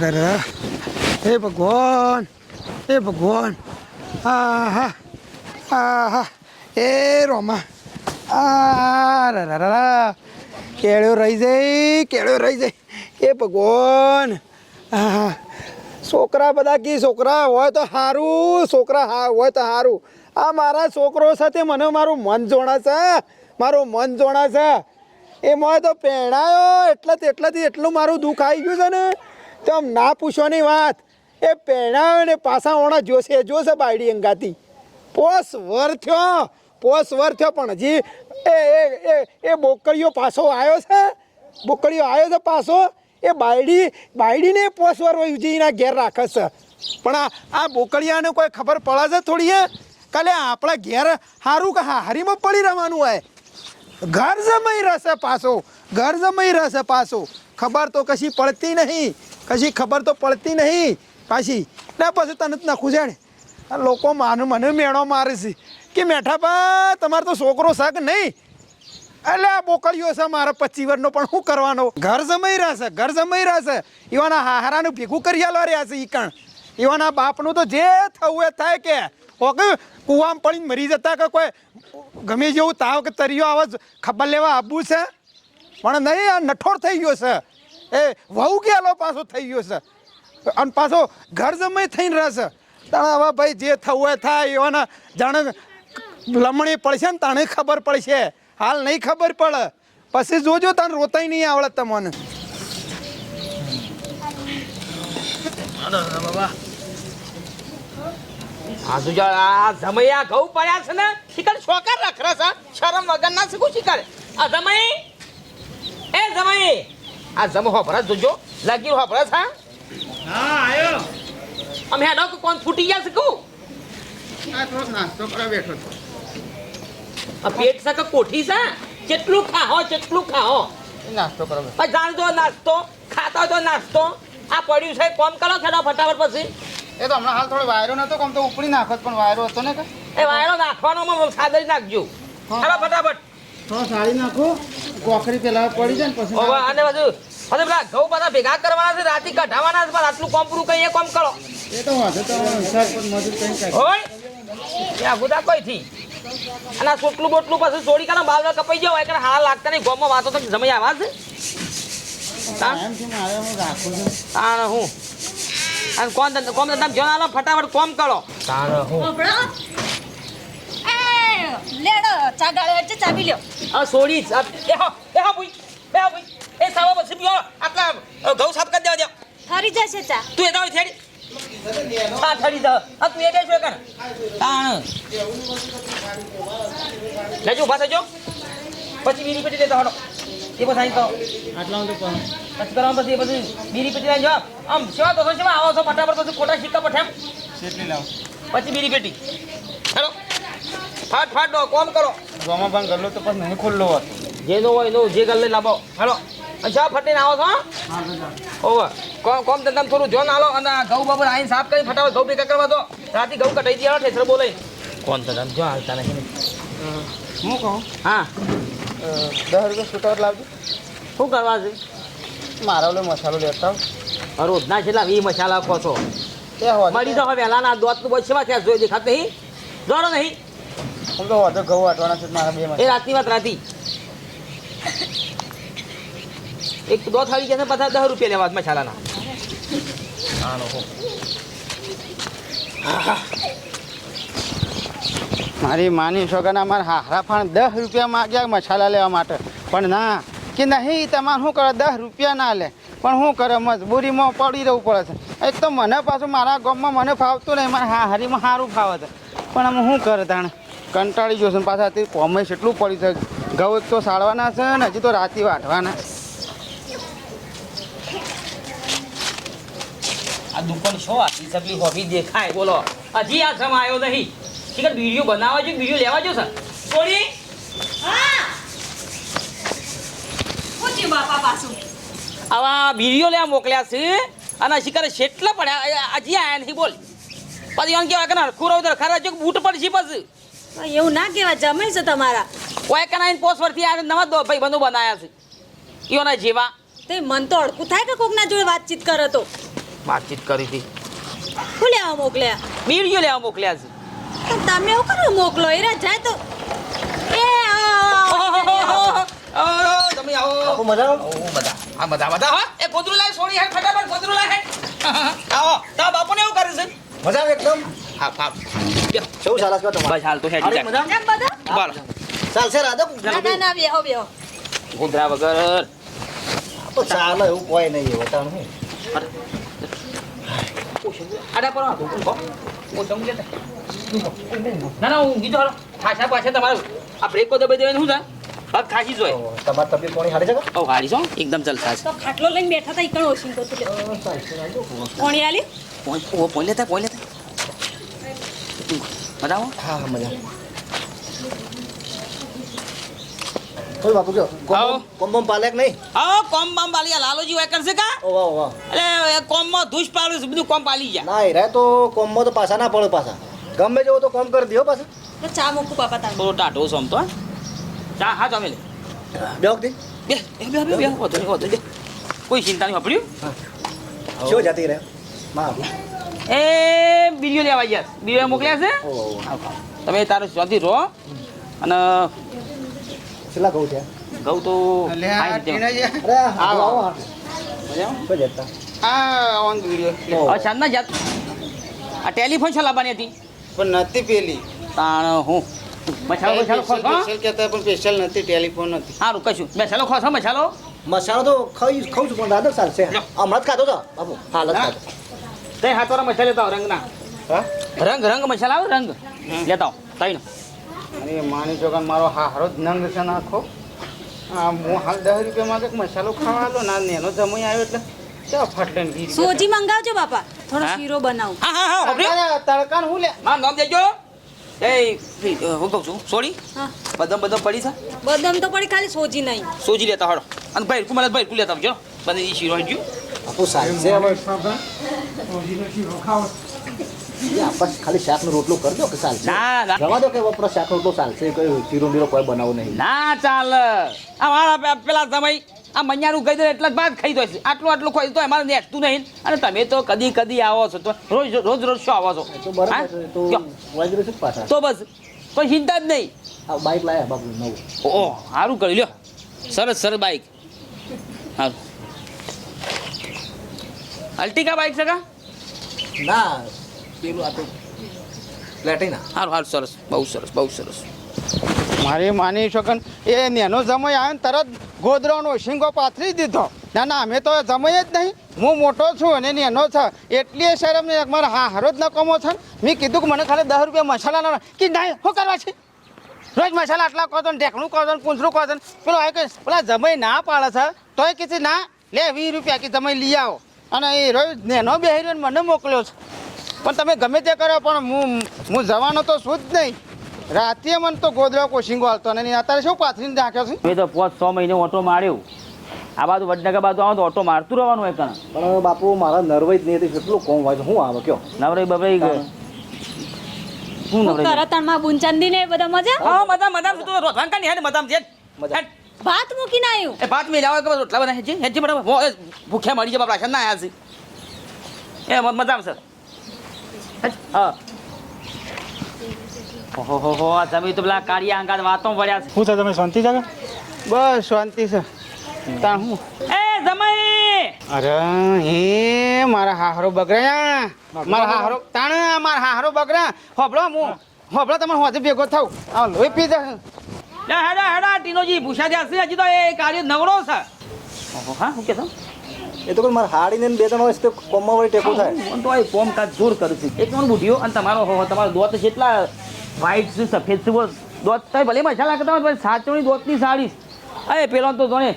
અરે હે ભગવાન હે ભગવાન હા હા હા હા એ રોમા આ રા રા. કેળ્યો રહી જાય કેળ્યો રહી જાય એ ભગવાન હા છોકરા બધા કી છોકરા હોય તો સારું છોકરા હા હોય તો સારું આ મારા છોકરો સાથે મને મારું મન જોડાશે મારું મન જોડાશે એ મોય તો પહેણાયો એટલે એટલાથી એટલું મારું દુઃખ આવી ગયું છે ને તો આમ ના પૂછવાની વાત. એ પહેણાયો ને પાછા ઓણા જોશે જોશે બાયડી અંગાતી. પોસ વર થયો, પોસ વર થયો, પણ હજી એ એ એ બોકડીઓ પાછો આવ્યો છે. બોકડીઓ આવ્યો છે પાછો. એ બાયડી, બાયડીને પોસ વર ઉજીના ઘેર રાખે છે. પણ આ આ બોકડિયાને કોઈ ખબર પડે છે થોડી કાલે આપણા ઘેર સારું કે હારીમાં પડી રહેવાનું હોય? ઘર જમાઈ રહેશે પાછો. ઘર જમાઈ રહેશે પાછો. ખબર તો કશી પડતી નહીં. કશી ખબર તો પડતી નહીં. પાછી, ના, પછી તને જ નાખું છે લોકો માન મને મેળો મારે છે. કે મેઠાપા તમારે તો છોકરો શાક નહીં. એટલે આ બોકડીઓ છે મારા પચી વર્ષનો પણ શું કરવાનો? ઘર જમાઈ રહેશે ઘર જમાઈ રહેશે એવાના હાહારાનું ભેગું કરી આલવા રહ્યા છે કણ. એવાના બાપનું તો જે થવું એ થાય કે. ઓકે, કૂવામાં પડીને મરી જતા કે કોઈ ગમે જેવું તાવ કે તરીયો આવે ખબર લેવા આવવું છે. પણ નહીં, આ નઠોર થઈ ગયો છે. એ વહુ ગયેલો પાછો થઈ ગયો છે. અને પાછો ઘર જમાઈ થઈને રહેશે તાણે હવે ભાઈ જે થવું હોય થાય, એવાના જાણે લમણી પડશે ને તાણે ખબર પડશે. હાલ નહીં ખબર પડે. પછી જોજો તને રોતાય નહીં આવડે તમને. આ તું જો આ જમૈયા ઘઉં પડ્યા છે ને, શિકાર છોકર રખરે છે. શરમ વગર ના શીખું શિકાર આ જમઈ એ જમઈ આ જમો હોભરા જોજો. લાગી હોભરા હા? હા આયો. અમે હેડો કે કોણ ફૂટી ગયા શીખું આ થોડોક નાસ્તો કરવા બેઠો છો. આ પેટ સા કે કોઠી છે? કેટલું ખાઓ કેટલું ખાઓ નાસ્તો કરવા જાણજો નાસ્તો ખાતા તો નાસ્તો. આ પડ્યું છે કોમ કરો ખેડો ફટાફટ પછી. એ તો હમણાં હાલ થોડો વાયરો નતો કમ તો ઉપડી નાખો પણ વાયરો હતો ને કે? એ વાયરો નાખવાનો સાદરી નાખજો. ચાલો ફટાફટ. થોડો સાડી નાખો. ગોખરી પેલા પડી જાય ને પછી અને બધું હવે પેલા ઘઉં બધા ભેગા કરવાના છે રાતી કઢાવાના છે પણ આટલું કોમ પૂરું કહીએ કોમ કરો. એ તો વાંધો તો સર પણ મજૂર કઈ કઈ હોય? એ આગુદા કોઈ થી અને આ સોટલું બોટલું પછી સોડી કાઢો બાવડા કપાઈ જાવ એટલે હાલ લાગતા નહીં ગોમમાં વાતો તો જમાઈ આવા છે. તાણ? હું હું? અને કોમ ધંધા કોમ ધંધા જોન આલો ફટાફટ કોમ કરો. તાણ હું? હોભળો એ લેડો ચા ગાળે છે ચાબી લ્યો. આ સોડી જ. આ બેહો બેહો ભૂઈ બેહો ભૂઈ. એ સાવા પછી પીવો આટલા ઘઉં સાફ કરી દેવા દે. ફરી જશે ચા. તું એ દાવી થેડી હા થડી દે આ તું એ દે છો કણ તાણ. લેજો ઊભા થજો. પછી બીરી પેટી લેતા હડો એ પછી આટલા તો પછી કરવા પછી પછી બીરી પેટી લઈને જો આમ સેવા તો સેવા આવો છો ફટાફટ પછી ખોટા સિક્કા પઠેમ કેટલી લાવ? પછી બીરી પેટી. હેલો. ફાટ ફાટ દો કોમ કરો. ગોમાં પણ ગલ્લો તો પણ નહીં ખુલ્લો હતો. જે નો હોય નો જે ગલ્લે લાવો અને અચ્છા ફટીને આવો છો હા? કોમ તો કોમ તો તમે થોડું જોન આલો અને ઘઉં બાબા આઈને સાફ કરી ફટાફટ ઘઉં ભેગા કરવા દો. રાતે ઘઉં કટાઈ દે ઠેસર બોલે કોણ ધંધામાં જો હાલતા નહીં હું કહું? હા. દસ રૂપિયા છૂટાવટ લાવજો. શું કરવા છે? મારા ઓલો મસાલો લેતા. રોજના છેલ્લા વી મસાલા કહો છો. મળી તો હવે વહેલાના દોતનું બસ સેવા થયા જોઈ દેખાત નહીં. જોડો નહીં. હું તો વધુ ઘઉં વાટવાના છે મારા બે એ રાતની વાત રાતી. એક દો થાળી જશે પચાસ દસ રૂપિયા લેવા મસાલાના મારી માની છોકરાના મારા હારા પણ દસ રૂપિયા માગ્યા મસાલા લેવા માટે. પણ ના કે નહીં તમારે શું કરે? દસ રૂપિયા ના લે. પણ શું કરે? મજબૂરીમાં પડી રહેવું પડે છે. એક તો મને પાછું મારા ગામમાં મને ફાવતું નહીં મારા હા હરીમાં સારું ફાવે છે. પણ આમ શું કરે તાણે? કંટાળી જશે પાછા તે કોમે એટલું પડી છે. ઘઉં તો સાળવાના છે ને હજી તો રાતી વાટવાના આ દુકાન શું આટલી સગલી હોબી દેખાય. બોલો. હજી આ સમ આવ્યો નહીં. શીખર વીડિયો બનાવવા જો વીડિયો લેવા જો સર. થોડી હા. બાપા પાછું. આવા વીડિયો લેવા મોકલ્યા છે અને શિકાર શેટલા પડ્યા? હજી આયા નથી બોલ. પછી એમ કેવાય કે ના ખુરો ઉધર ખરા જો બૂટ પડશે પછી? એવું ના કહેવાય જમાઈ છે તમારા. કોઈ કના પોસ્ટ પરથી આ નવા દો ભાઈ બંધુ બનાયા છે. ઈઓના જેવા. તે મન તો અડકું થાય કે કોકના જોડે વાતચીત કરે તો? વાતચીત કરી હતી. શું લેવા મોકલ્યા? બીડીઓ લેવા મોકલ્યા છે. તમે એવું કરો મોકલો એરા જાય તો એ તમે આવો. મજા આવો બધા. આ બધા બધા હા. એ ગોદરું લાય સોની હે ફટાફટ ગોદરું લાય આવો. તા બાપુને એવું કરે છે? મજા એકદમ? હા હા. શું ચાલે છે તમારે? બસ હાલ તો હેડી જાય એમ બધા? બોલો. ચાલશે રાધા? ના ના હો બેહો બેહો ગુંદરા વગર. તો ચાલે એવું કોઈ નહીં એવું તાણ હું આડા પર હું. જમ ના ના હું તો હાલો. ખાસા પાછા તમારે. આ બ્રેકો દબાઈ દેવાનું શું થાય? પગ ખાસી જોઈએ તમારે તબિયત પાણી હારી છે ઓ હારી છો એકદમ ચલસા છે. તો ખાટલો લઈને બેઠા હતા ઈકણ ઓછી તો કોણી આલી? પોઈ લેતા પોઈ લેતા. બતાવો હા હા મજા. બોલ બાપુ કયો આવો. કોમ બોમ પાલે નહીં? આવો કોમ બામ પાલી. લાલોજી વાય કરશે કા? ઓ વાહ વાહ. એટલે એ કોમમાં ધૂસ પાડું છે બધું કોમ પાલી જાય ના એ રહે તો કોમમાં તો પાછા ના પડે પાછા. ગમે જેવો તો કોમ કરી દો પાછા. તો ચા મૂકું બાપા તારે. થોડો ટાટો સમતો હા. ચા હા જમે લે. બે વખતે બે બે બે નહીં કોઈ ચિંતા નહીં વાપર્યું? શું જતી રહે? માં એ બીજો લેવા ગયા બીજો મોકલ્યા છે? તમે તારે શાંતિ રહો. અને કેટલા કહું છે. ઘઉં તો આવો આ સાંજના જાત. આ ટેલિફોન ચલાવવાની હતી. પણ નથી પેલી. તાણ હું? મસાલો મસાલો સ્પેશિયલ કહેતા પણ સ્પેશિયલ નથી ટેલિફોન નથી. સારું કશું મસાલો ખોસ હા મસાલો. મસાલો તો ખાઈ ખાઉં છું પણ દાદા ચાલશે હમણાં જ ખાધો તો બાપુ. હાલ જ ખાધો. તે હાથવાળા મસાલા લેતા આવો રંગના. હા? રંગ રંગ મસાલા આવે રંગ. લેતા આવો તઈનો. અરે માની ચોકન મારો હારો જ નંગ છે નાખો. આ હું હાલ દસ રૂપિયા માંગે મસાલો ખાવા લો ના નેનો જમાઈ આવ્યો એટલે સોજી મંગાવજો બાપા. થોડો શીરો બનાવ. હા હા હા હોભળ્યું? તડકા હું લે? માં નામ દેજો. એ હું કહું છું સોરી હા. બદામ બદામ પડી છે? બદામ તો પડી ખાલી સોજી નહીં. સોજી લેતા હળો અને ભાઈ કુમાર ભાઈ લેતા આવજો. બધી શીરો હજુ. હવે ખાલી શાકનો રોટલો કરજો કે ચાલશે ના ના રવા દો કે વપરો શાક રોટલો ચાલશે કોઈ ચીરો બીરો કોઈ બનાવો નહીં ના ચાલ આ મારા પેલા સમય આ મૈયાનું કહી દો એટલે બાદ ખાઈ દો છે આટલું આટલું ખાઈ તો અમારે નેટતું નહીં અને તમે તો કદી કદી આવો છો તો રોજ રોજ રોજ શું આવો છો તો હા? બસ કોઈ ચિંતા જ નહીં બાઈક લાયા બાપુ નવું ઓ સારું કરી લ્યો સરસ સરસ બાઈક સારું અલ્ટિકા બાઈક છે કા? ના પેલું આ તો પ્લેટિના. સારું સારું સરસ. બહુ સરસ બહુ સરસ. મારી માની શકન એ નેનો જમય આવ્યો ને તરત ગોદરાનો શીંગો પાથરી દીધો. ના ના અમે તો જમય જ નહીં. હું મોટો છું અને નેનો છે. એટલી શરમ ને મારા હા હારો જ ન કમો છે મેં કીધું કે મને ખાલી દસ રૂપિયા મસાલા ના કે ના શું કરવા છે? રોજ મસાલા આટલા કહો છો ને ઢેકણું કહો છો ને પૂંછરું કહો છો ને. પેલો આ કે પેલા જમય ના પાડે છે તોય કીધું ના લે વીસ રૂપિયા કે જમય લઈ આવો. અને એ રોજ નેનો બેહરી મને મોકલ્યો છે. પણ તમે ગમે તે કરો પણ હું હું જવાનો તો શું જ નહીં. રાતે મને તો ગોદડો કોશિંગો હાલતો નહીં અત્યારે શું પાથરીને નાખ્યો છે? મેં તો પાંચ છ મહિને ઓટો માર્યો. આ બાજુ વડનગર બાજુ આવો તો ઓટો મારતું રહેવાનું હોય કણ. પણ બાપુ મારા નર્વઈ જ નહીં હતી કેટલું કોમ હોય છે. હું આવે કયો? નવરાઈ બબરાઈ ગયો. શું નવરાઈ? તારા તણમાં બુંચંદી ને બધા મજા? હા મજા મજા. તું તો રોધવાન કાની હે મજા. મજા. હેડ. મૂકી ના આવ્યું એ ભાત મેં લાવો કે રોટલા બનાવે છે હેજી મેડમ મો એ ભૂખ્યા મળી જાય રાશન ના આયા છે. એ મજામાં સર. હા. ઓહો હો હો આ તમે તો પેલા કાળિયા અંગાત વાતો પડ્યા છે. શું છે તમે શાંતિ છે બસ શાંતિ છે. તા હું? એ જમાઈ! અરે હે મારા હાહરો બગડ્યા. મારા હાહરો તાણ મારા હાહરો બગડ્યા. હોબળો હું હોબળો તમે હોજે ભેગો થાવ આ લોહી પી જા લે હેડા હેડા ટીનોજી પૂછ્યા જશે છે હજી તો એ કાર્ય નવરો છે. ઓહો હા શું કહેતો એ તો કોઈ મારે હાડીને બે ત્રણ વર્ષ તો કોમમાં વળી ટેકો થાય. હું તો એ કોમ કાજ જોર કરું છું. એક મને બુઢીઓ અને તમારો હો તમારો દોત જેટલા વ્હાઈટ છે સફેદ છે દોત તો ભલે મજા લાગે તમારે પણ સાચવણી દોતની સાડી અરે પેલો તો જોને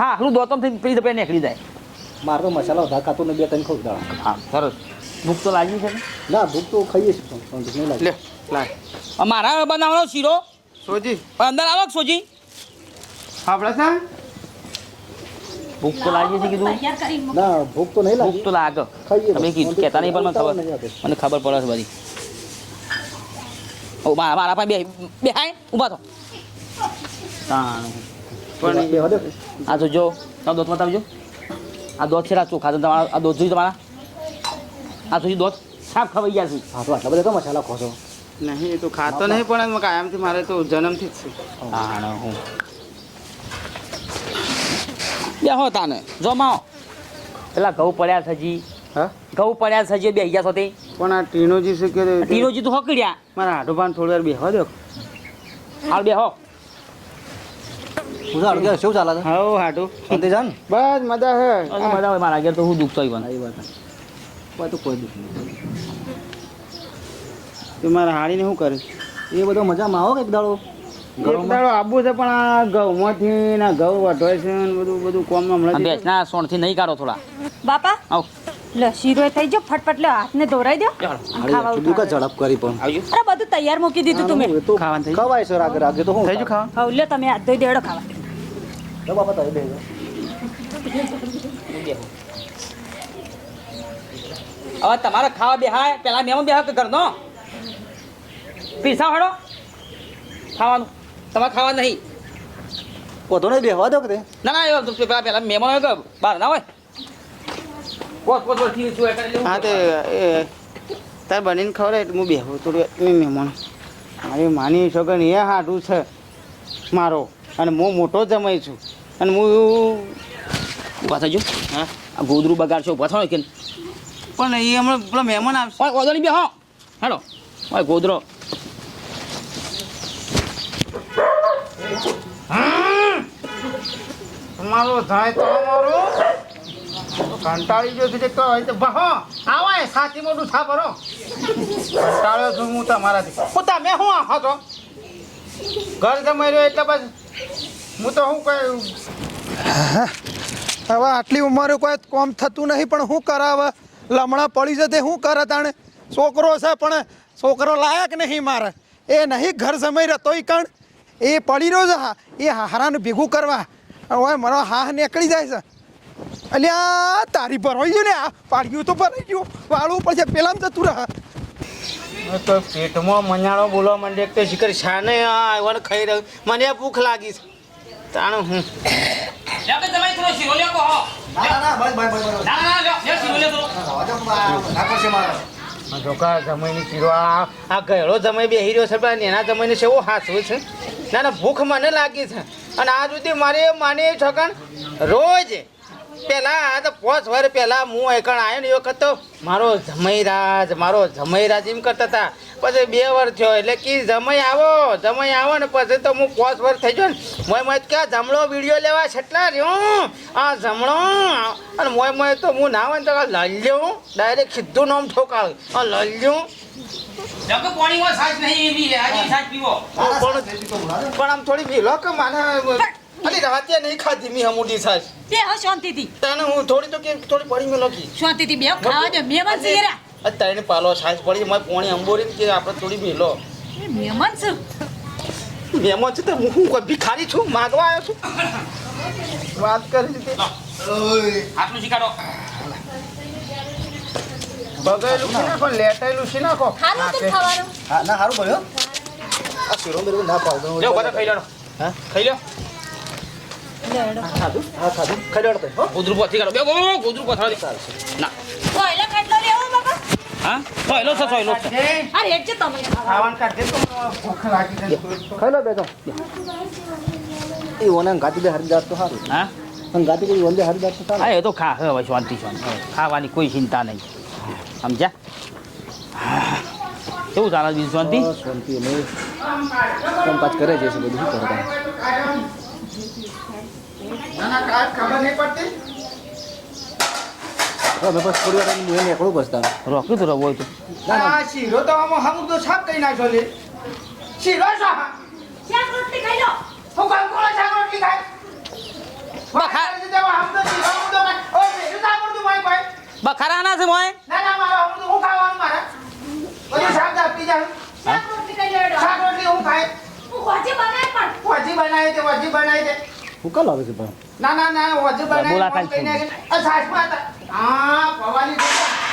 હા હું દોતમ થઈ પેલી દપે નીકળી જાય. મારે તો મસાલા વધારે ખાતો ને બે ત્રણ ખાઉં દાડા હા સરસ. ભૂખ તો લાગી છે ને? ના ભૂખ તો ખાઈએ છીએ પણ પણ ભૂખ નહીં લાગે. લે લાય. મારા બનાવવાનો શીરો? સોજી. અંદર આવો સોજી? છે ભૂખ તો લાગી છે કીધું. ના ભૂખ તો નહીં ભૂખ તો લાગે. તમે કીધું કહેતા નહીં પણ મને ખબર. મને ખબર પડે છે બધી. ઓ મારા મારા પાસે બે બે હાય ઊભા તો પણ આ તો જો તમે દોત બતાવજો આ દોત છે ચોખા તો તમારા આ દોત જોઈ તમારા? આ સુધી દોત સાફ ખવાઈ ગયા છે. હા તો આટલા બધા તો મસાલા ખોશો નહીં એ તો ખાતો નહીં પણ કાયમથી મારે તો જન્મથી જ છે. હા હું બેહો તાને જો માઓ પેલા ઘઉં પડ્યા હજી. હા? ઘઉં પડ્યા હજી બે ગયા સુધી. પણ આ ટીનોજી શું કે ટીનોજી તો હકડ્યા. મારા હાડો પાન થોડી વાર બેહો દો. હાલ બેહો. હું સારું શું ચાલે છે? હાઉ હાડો. શાંતિ જાન બસ મજા હે. મજા આવે મારા ઘેર તો હું દુખતો હોય એ વાત. કોઈ તો કોઈ દુઃખ નહીં. તું મારા હાડીને શું કરે? એ બધો મજામાં આવો કે એક દાડો? એક દાડો આબુ છે પણ આ ઘઉંમાંથી ના ઘઉં વઢોય છે ને બધું બધું કોમમાં મળે બેસ ના સોણથી નહીં કાઢો થોડા. બાપા? આવ. લે શીરો થઈ ગયો ફટફટ લે હાથને ધોરાઈ દો. ચાલો અને ખાવા કીધું કે ઉઠાડો. ઝડપ કરી પણ. અરે બધું તૈયાર મૂકી દીધું તમે તો ખાવાનું થઈ ખવાય છે રાગે રાગે તો હું થઈ ગયું ખાવા હવે લે તમે હાથ ધોઈ દેડો ખાવા. લે બાપા તઈ દેજો હવે તમારે ખાવા બેહાય પેલા મેમો બેહા કે ઘરનો? પીસા હડો. ખાવાનું. તમારે ખાવા નહીં. વધુ નહીં બેહવા દો કે ના ના તો પેલા પેલા મહેમાન હોય કે બહાર ના હોય? હા તે એ તાર બનીને ખવડાય એટલે હું બેહું થોડું મહેમાન. મારી માની છોકર એ હાડું છે મારો અને હું મોટો જમાઈ છું. અને હું ઊભા થજો હા? આ ગોદરું બગાડશો ઊભા થયો કે પણ એ હમણાં પેલા મહેમાન આવશે. ઓદળી બેહો. હેડો. ઓય ગોદરો. તમારો થાય તો અમારો. કંટાળી ગયો છે હોય તો બહો આવાય સાચી મોટું ભરો કંટાળ્યો છું હું તમારાથી. હું તમે શું આખો તો? ઘર જમાઈ એટલે બસ. હું તો શું કહ્યું હવે આટલી ઉંમરે કોઈ કોમ થતું નહીં, પણ શું કરાવે લમણા પડી જતે શું કરે તાણે? છોકરો છે, પણ છોકરો લાયક નહીં મારે. એ નહીં, ઘર સમય રહેતો કણ? એ પડી રહ્યો છે, હા. એ હારાનું ભેગું કરવા. હવે મારો હા નીકળી જાય છે અલ્યા તારી ભરાઈ ગયું ને આ પાડ્યું તો ભરાઈ ગયું વાળું ઉપર છે પેલા જતું રહે તો પેટમાં મજાળો બોલવા માંડે એક તો શિખર શાને આવ્યો ખાઈ રહ્યું મને ભૂખ લાગી છે તાણ હું ના ના બસ બસ બસ ના ના ના લ્યો શીરો લ્યો થોડો ના પડશે મારે જોકા જમાઈની ચીરો આ આ ગયેલો જમાઈ બેહી રહ્યો છે, પણ એના જમાઈને છે એવો હાસવું છે. ના ભૂખ મને લાગી છે. અને આ સુધી મારે માની છકણ રોજ પહેલા આ તો પાંચ વર પહેલા હું એકણ આવ્યો ને એ વખત તો મારો જમૈરાજ મારો જમૈરાજ એમ કરતા હતા. પછી બે વર્ષ થયો એટલે કે જમઈ આવો જમઈ આવો ને પછી તો હું પાંચ વર થઈ ગયો ને મોય મોય ક્યાં જમણો વીડિયો લેવા છેટલા રહ્યો? આ જમણો? અને મોય મોય તો હું ના હોય ને તો લલ્યો ડાયરેક્ટ સીધું નામ ઠોકાવ. આ લલ્યો પણ આમ થોડી ભીલો કે માને અલી રાતે નહીં ખાધી મી હમુડી સાસ. બે હો શાંતિથી. તને હું થોડી તો કે થોડી પડી મે લખી. શાંતિથી બે ખાવા દો છે યાર. અત્યારે પાલો સાસ પડી મારે પોણી અંબોરી કે આપણે થોડી મેલો મહેમાન છે. મહેમાન છે તો હું હું કોઈ ભિખારી છું માગવા આવ્યો છું. વાત કરી હતી આટલું શીખાડો. બગાયેલું છે નાખો લેટાયેલું છે નાખો. ખાવાનું તો ખાવાનું. હા ના સારું બન્યો આ શીરો મેરું ના પાડતો જો બધા ખાઈ લેણો હા? ખાઈ લ્યો. લેડો ખાધું હા ખાધું લેવડો હો ગોદરું પોથી કાઢો બે ગો ગોદરું પોથાડી ના સોયલા ખાટલો લેવો બાપા હા સોયલો છે સોયલો છે તમે બેસો એ ઓને ગાતી દે હરિદાર તો સારું હા પણ ગાતી કઈ ઓને હરિદાર તો સારું હા એ તો ખા હવે શાંતિ ખાવાની કોઈ ચિંતા નહીં સમજ્યા કેવું ચાલે શાંતિ શાંતિ કરે છે બધું શું કરે તમે? ના ના કાંઈ ખબર નહીં પડતી? હવે બસ થોડી વાર હું એને એકલું બસતા રોક્યું તો રવો તો. આ શીરો તો આમાં હમું તો છાપ કરી નાખ્યો લે. શીરો શા શાક રોટલી ખાઈ લો. હું કામ કોણ શાક રોટલી ખાય બખા- બખા હમ તો શીરો હમ તો ઓય મેરું શાક રોટલી ભાઈ ભાઈ બખારા છે મોય? ના ના મારા હમ તો હું ખાવાનું મારે. બધું શાક આપી જાય શાક રોટલી ખાઈ લેડો શાક રોટલી હું ખાય હું વાજી બનાય પણ. વજી બનાવી દે વાજી બનાવી દે. હું લાવે છે પણ ના ના ના વજી બનાવી બોલા નાખે આ સાસમાં હા ભવાની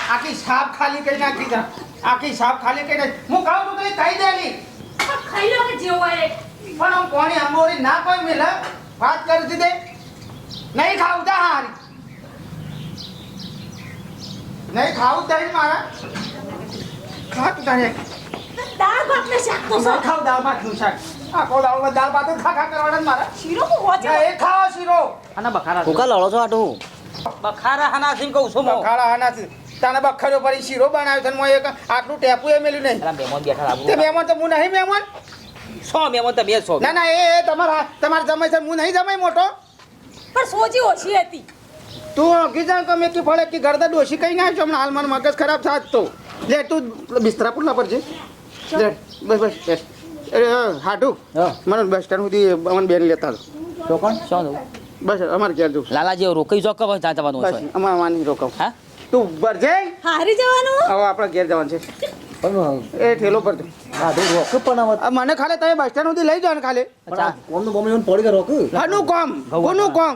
આખી સાપ ખાલી કરી નાખી તા આખી સાપ ખાલી કરી હું કહું તો કઈ કહી દેલી. ખાઈ લો કે જેવો હોય એ. પણ હું કોણી અંબોરી ના કોઈ મિલે. વાત કરી દીધે. નહીં ખાવું તા હારી. નહીં ખાવું જ મારા. મારે ખા તું તારે દાળ ભાત ને શાક તો ખાવ દાળ ભાતનું શાક. આખો દાળ દાળ ભાત ખા ખા કરવાના મારા શીરો હું એ ખાઓ શીરો. અને બખારા ભૂકા લડો છો આટું? બખારા હાના કહું છું મો ખાડા તાને બખરો પડી શીરો બનાવ્યો છે એક આટલું ટેપુ એ મેલ્યું નહીં. પેલા મહેમાન બેઠા તે મહેમાન તો હું નહીં મહેમાન? સો મહેમાન તમે સો ના ના એ એ તમારા તમારા જમાઈ છે હું નહીં જમાઈ મોટો? પણ સોજી ઓછી હતી. તું ગીજા કે મેં કે ફળે કે ગરદા ડોશી કઈ ના છો? હમણાં હાલ મારું મગજ ખરાબ થાત તો. લે તું બિસ્તરા પર છે લે બસ બસ બસ. હાટું. હા. મને બસ સ્ટેન્ડ સુધી અમને બેન લેતા તો કોણ? શું જવું બસ અમારે ઘેર જવું લાલાજી રોકાઈ જો કબ ત્યાં જવાનું છે અમારે માની રોકાવ. હા? તું ભરજે હારી જવાનું? હવે આપણે ઘેર જવાનું છે. એ ઠેલો આ મને ખાલી તમે બસ સ્ટેન્ડ સુધી લઈ જાવ ને ખાલી. કોમનું બોમનું એવું પડી રોક. હનું કોમ કોનું કોમ?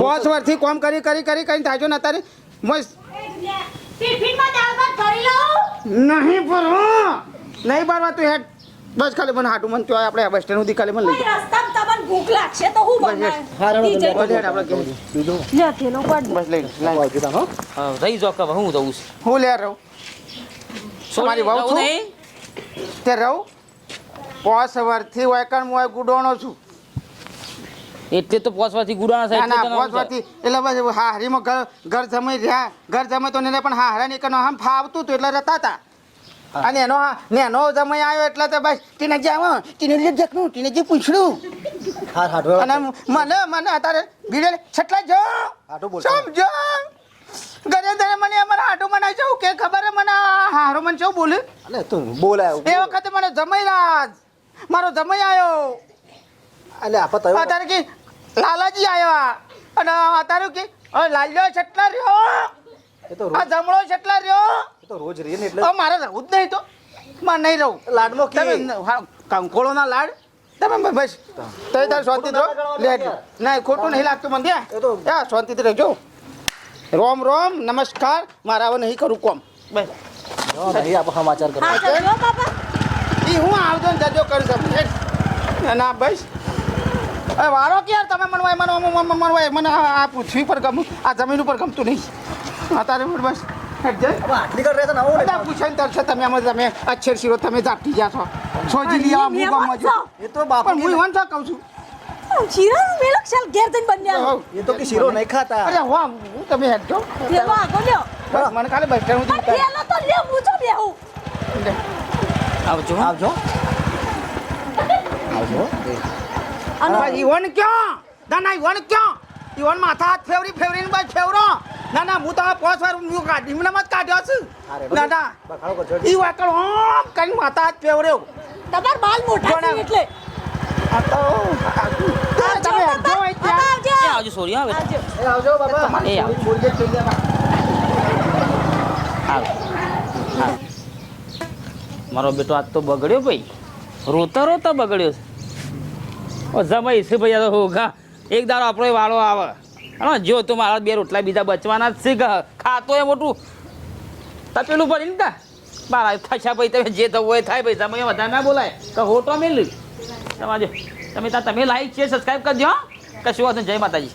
પાંચ વર્ષથી કોમ કરી કરી કરી કઈ થાજો ને અત્યારે. મસ્ત. ટિફિનમાં દાળ ભાત ભરી લઉં નહીં ભરવો. નહીં ભરવા તું હેડ. બસ ખાલી મને હાટું મને તો આપણે બસ સ્ટેન્ડ સુધી ખાલી મને લઈ રસ્તામાં તમને ભૂખ લાગશે તો હું બનાવ? આપણે ઘેર. બીજું? લે થેલો પડ બસ લઈ લઈ વાગ્યું તા હા, રહી જો કબ હું જઉં છું? હું લે રહું. તમારી વાવ છું? તે રહું? પોસ વર્ષથી વાયકણ હું ગુડોણો છું. એટલે તો પોસવાથી ગુડાણા સાહેબ ના પોસવાથી એટલે બસ હારીમાં ઘર ઘર જમાઈ રહ્યા. ઘર જમાઈ તો ને પણ હારા ની કનો આમ ફાવતું હતું એટલે રહેતા હતા અને એનો નેનો જમાઈ આવ્યો એટલે તો બસ તીને જે આવો તીને જે જખનું તીને જે પૂછડું. હાર હાટું અને મને મને અત્યારે ભીડે છટલા જો હાટું બોલ સમજો ઘરે ઘરે મને અમારે હાટું મને જો કે ખબર મને હારો મને શું બોલે. અલે તું બોલાયો એ વખતે મને જમાઈ રાજ. મારો જમાઈ આવ્યો અલે આપા તો અત્યારે કે લાલાજી આવ્યા અને અત્યારે કે લાલ્યો છટલા રહ્યો. એ તો આ જમળો છટલા રહ્યો. તો રોજ રીએ ને એટલે મારે રહું જ નહીં તો. મારે નહીં રહું. લાડમાં કંકોળોના લાડ? તમે બસ. તો તાર શાંતિથી રહો. લે નહીં ખોટું નહીં લાગતું મને એ તો- ત્યાં શાંતિથી રહેજો. રોમ રોમ નમસ્કાર. મારા હવે નહીં કરું કોમ. બસ. નહીં આપો સમાચાર કરો હા એ આવજો ને જજો કરી શકું. ના, ના બસ. અરે વારો કે યાર તમે મનવાય મને મનવાય મને મને મને આ આ પૃથ્વી પર ગમ આ જમીન ઉપર ગમતું નહીં. અત્યારે બસ. શીરો તમે જાપટી છો. સોજી આવો હું ગામમાં છું. એ તો બાપુ પણ હું ઈવન છો કહું છું. શીરાનું મેલક ચાલ ઘેર જઈને બન્યા. એ તો કે શીરો નહીં ખાતા. અરે હો હું તમે હેડ જો થેલો આગો લ્યો. બસ મને ખાલી બસ સ્ટેન્ડ સુધી થેલો તો લ્યો હું જો બેહું. આવજો. આવજો. આવજો. અને ઈવન ક્યાં? ના ના ઈવન ક્યાં? ઈવન માથા હાથ ફેવરી ફેવરીને બસ ફેવરો. ના ના હું તો આ પાંચ વાર હું કાઢી મને મત કાઢ્યો છું. અરે ના ના ઈ વાકડ ઓમ કઈ માથા જ ફેવર્યો તમાર બાલ મોટા છે એટલે. આ તો તમે હેડ ત્યાં. એ આવજો સોરી આવે આવજો. એ આવજો બાબા મારો બેટો આજ તો બગડ્યો ભાઈ. રોતા રોતા બગડ્યો છે. ઓ જમાઈ છે ભાઈ આ તો હોગા. એક દાડો આપણો વાળો આવે. હા, જો તો મારા બે રોટલા બીજા બચવાના જ છે ખાતો એ મોટું. તપેલું પડી ને તા. મારા થશા ભાઈ, તમે જે થવું હોય થાય ભાઈ. તમે વધારે ના બોલાય. તો હોટો મેલી તમારે તમે ત્યાં તમે લાઈક છે સબસ્ક્રાઈબ કરજો. કશું વાત જય માતાજી.